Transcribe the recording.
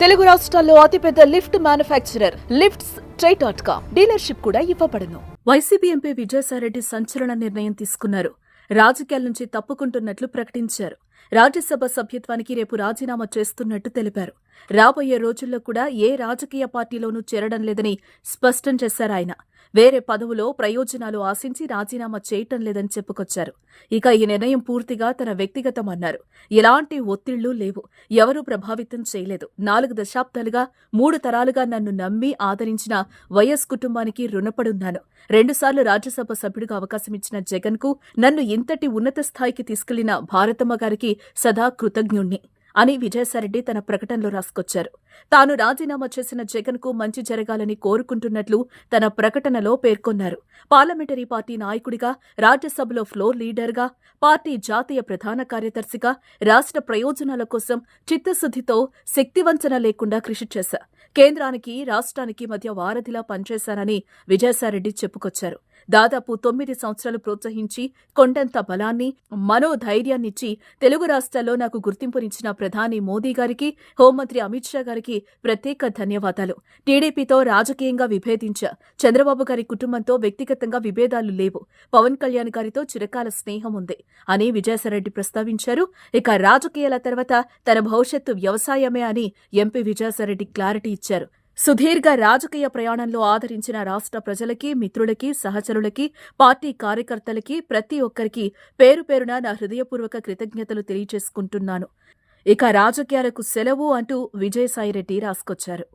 తెలుగు రాష్ట్రాల్లో అతిపెద్ద lift manufacturer lifts try dot com. Dealership కూడా ఇవ్వబడును. వైసీపీ ఎంపీ విజయసాయిరెడ్డి సంచలన నిర్ణయం తీసుకున్నారు. రాజకీయాల నుంచి తప్పుకుంటున్నట్లు ప్రకటించారు. రాజ్యసభ సభ్యత్వానికి రేపు రాజీనామా చేస్తున్నట్టు తెలిపారు. రాబోయే రోజుల్లో కూడా ఏ రాజకీయ పార్టీలోనూ చేరడం లేదని స్పష్టం చేశారు ఆయన. వేరే పదవులో ప్రయోజనాలు ఆశించి రాజీనామా చేయటం లేదని చెప్పుకొచ్చారు. ఇక ఈ నిర్ణయం పూర్తిగా తన వ్యక్తిగతమన్నారు. ఎలాంటి ఒత్తిళ్ళు లేవు. ఎవరూ ప్రభావితం చేయలేదు. నాలుగు దశాబ్దాలుగా మూడు తరాలుగా నన్ను నమ్మి ఆదరించిన వైఎస్ కుటుంబానికి రుణపడున్నాను. రెండుసార్లు రాజ్యసభ సభ్యుడిగా అవకాశమిచ్చిన జగన్కు నన్ను ఇంతటి ఉన్నత స్థాయికి తీసుకెళ్ళిన భారతమ్మ గారికి సదా కృతజ్ఞుణ్ణి. అని విజయసాయిరెడ్డి తన ప్రకటనలో రాసుకొచ్చారు. తాను రాజీనామా చేసిన జగన్కు మంచి జరగాలని కోరుకుంటున్నట్లు తన ప్రకటనలో పేర్కొన్నారు. పార్లమెంటరీ పార్టీ నాయకుడిగా రాజ్యసభలో ఫ్లోర్ లీడర్గా పార్టీ జాతీయ ప్రధాన కార్యదర్శిగా రాష్ట్ర ప్రయోజనాల కోసం చిత్తశుద్దితో శక్తివంచన లేకుండా కృషి చేశా. కేంద్రానికి రాష్ట్రానికి మధ్య వారధిలా పనిచేశానని విజయసాయిరెడ్డి చెప్పుకొచ్చారు. దాదాపు తొమ్మిది సంవత్సరాలు ప్రోత్సహించి కొండంత బలాన్ని మనోధైర్యాన్నిచ్చి తెలుగు రాష్ట్రాల్లో నాకు గుర్తింపునిచ్చిన ప్రధాని మోదీ గారికి హోంమంత్రి అమిత్ షా గారికి ప్రత్యేక ధన్యవాదాలు. టీడీపీతో రాజకీయంగా విభేదించా చంద్రబాబు గారి కుటుంబంతో వ్యక్తిగతంగా విభేదాలు లేవు. పవన్ కళ్యాణ్ గారితో చిరకాల స్నేహం ఉంది. అని విజయసాయిరెడ్డి ప్రస్తావించారు. ఇక రాజకీయాల తర్వాత తన భవిష్యత్తు వ్యవసాయమే అని ఎంపీ విజయసాయిరెడ్డి క్లారిటీ ఇచ్చారు. సుదీర్ఘ రాజకీయ ప్రయాణంలో ఆదరించిన రాష్ట్ర ప్రజలకి మిత్రులకి సహచరులకి పార్టీ కార్యకర్తలకి ప్రతి ఒక్కరికి పేరు పేరున నా హృదయపూర్వక కృతజ్ఞతలు తెలియజేసుకుంటున్నాను. ఇక రాజకీయాలకు సెలవు అంటూ విజయసాయిరెడ్డి రాసుకొచ్చారు.